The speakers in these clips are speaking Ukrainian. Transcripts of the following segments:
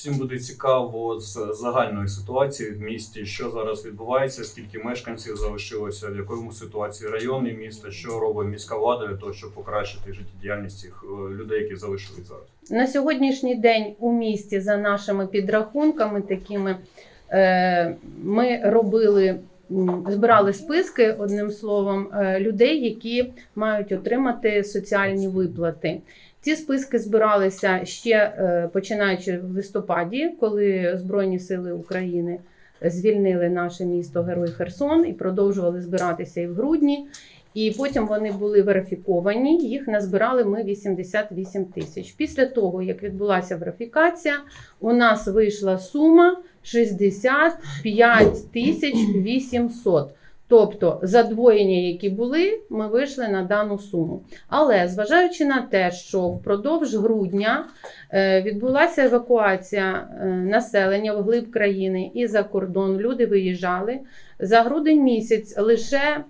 всім буде цікаво з загальної ситуації в місті, що зараз відбувається, скільки мешканців залишилося, в якому ситуації райони міста, що робить міська влада для того, щоб покращити життєдіяльність цих е, людей, які залишились зараз. На сьогоднішній день у місті, за нашими підрахунками, такими е, ми робили. Збирали списки одним словом е, людей, які мають отримати соціальні виплати. Ці списки збиралися ще е, починаючи в листопаді, коли Збройні Сили України звільнили наше місто Герой Херсон і продовжували збиратися і в грудні. І потім вони були верифіковані. Їх назбирали ми 88 тисяч. Після того, як відбулася верифікація, у нас вийшла сума 65 тисяч 800. Тобто задвоєння, які були, ми вийшли на дану суму. Але зважаючи на те, що впродовж грудня е, відбулася евакуація е, населення в глиб країни і за кордон, люди виїжджали. За грудень місяць лише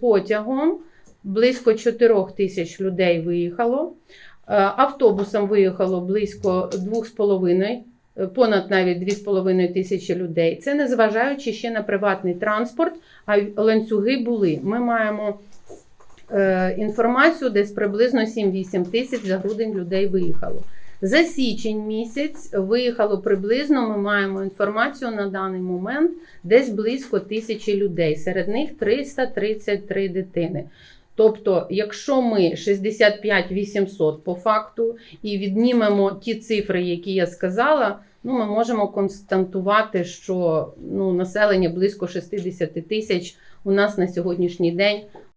потягом близько 4 тисяч людей виїхало. Е, Автобусом виїхало близько 2,5, е, понад навіть 2,5 тисячі людей. Це не зважаючи ще на приватний транспорт, а ланцюги були. Ми маємо е, інформацію, десь приблизно 7-8 тисяч за грудень людей виїхало. За січень місяць виїхало приблизно. Ми маємо інформацію на даний момент десь близько тисячі людей. Серед них 333 дитини. Тобто, якщо ми 65 800 по факту і віднімемо ті цифри, які я сказала, ну ми можемо констатувати, що ну, населення близько 60 тисяч у нас на сьогоднішній день